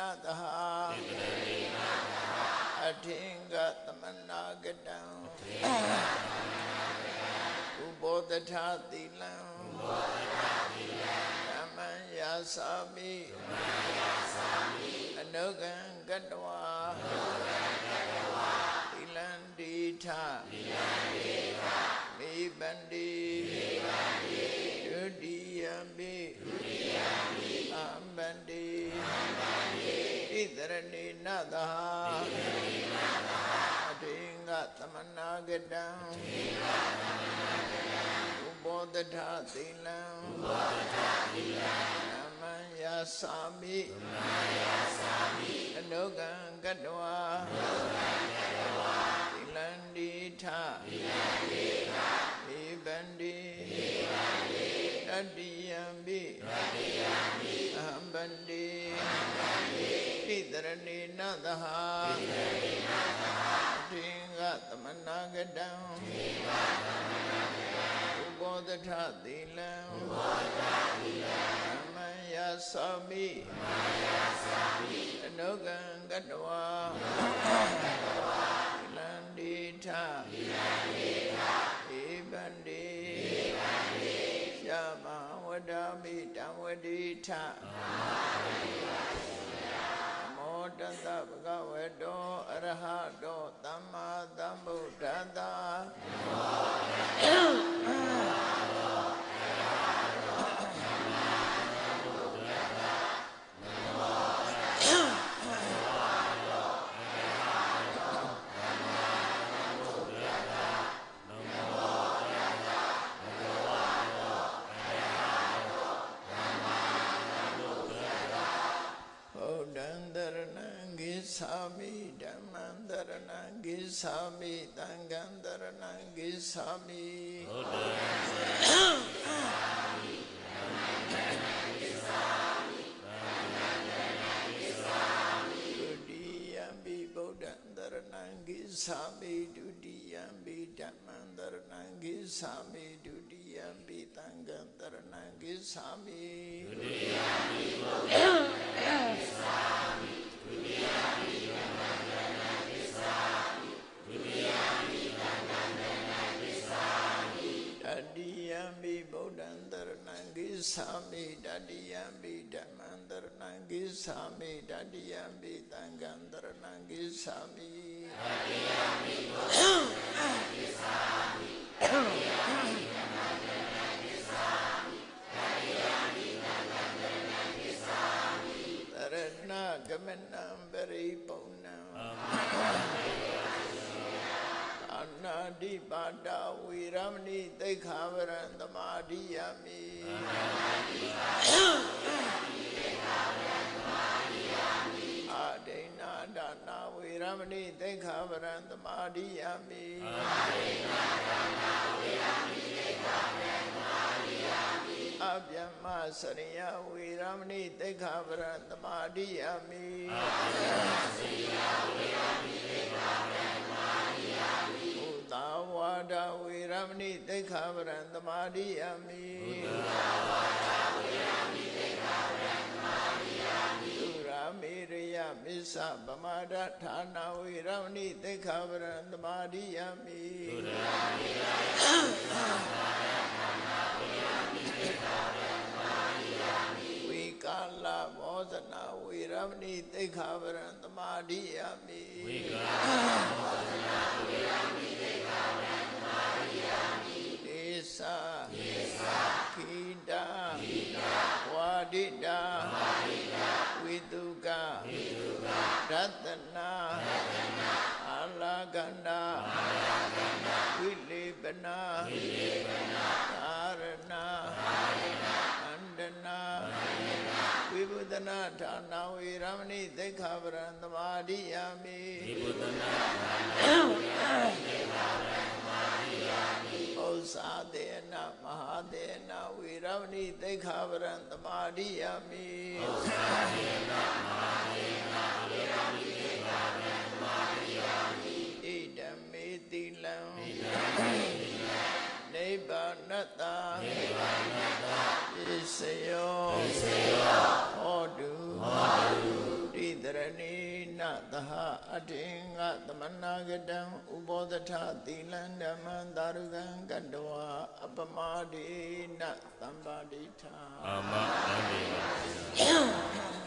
နသဟာအထင်္ဂသမနာကတံဥဘောတထသီလံဓမ္မံယာစာမိအနုကံကတဝါသီလံတိထမိဗန္တိ ဣတရဏိနသဟာအထင်္ဂသမနာကတံဥဘောတထသီလံဓမ္မံယာစာမိအနုကံကတဝါ တတ္တိယံပိအဟံဗန္တိဣတရဏိနသဟာအထင်္ဂသမနာကတံဥဘောတထသီလံဓမ္မံယာသာမိအနုကံကတဝါ ဝဒ္ဓမိတံဝတိထမောတတဗကဝတောအရဟတောသမ္မာသမ္ဗုဒ္ဓတ္တ ဂိသာမိဓမ္မံတရဏံဂိသာမိသံဃံတရ ဏံဂိသာမိတတိယံပိဓ မ္မံတရဏံဂိသာမိတတိယံပိသံဃံတရဏံဂိသာမိတရဏဂမနံပရိပုံဏံအနာတိပါဒဝေရမဏိသိက္ခာဝရံသမာဓိယမိအာဒိဏဒါနာဝေရမဏိသိက္ခာဝရံသမာဓိယမိအဗျမ္မစရိယဝေရမဏိသိက္ခာဝရံသမာဓိယမိဘုသာ ဝါဒဝေရမဏိသိက္ခာပရံသမာဓိယမိဘုသာဝါဒဝေရမဏိသိက္ခာပရံသမာဓိယမိသုရာမေရယမစ္ဆပမာဒဌာနဝေရမဏိသိက္ခာပရံသမာဓိယမိသုရာမေရယမစ္ဆပမာဒဌာနဝေရမဏိသိက္ခာပရံသမာဓိယမိဝေကာလမောဇနာဝေရမဏိသိက္ခာပရံသမာဓိယမိဝိကာဒေ တနာရတနာအာလာကန္တာအာလာကန္တာဝိလေပနာဝိလေပနာသာရဏသာရဏအန္တနာအန္တနာဝိဘုဒနာဌာနဝေရမဏိသိက္ခာပရံသမာဓိယမိဒီဘုဒ္ဓနာဥစ္စာတေနမဟာတေနဝေရမဏိသိက္ခာပရံသမာဓိယမိဥစ္စာတေနမဟာတေန သဟအတေင္ကသမနာကတံဥဘောဓထသီလံဓမ္မံသာရုကံကတ္တဝအပမဒေနသံပါတိထာအာမအန္တိ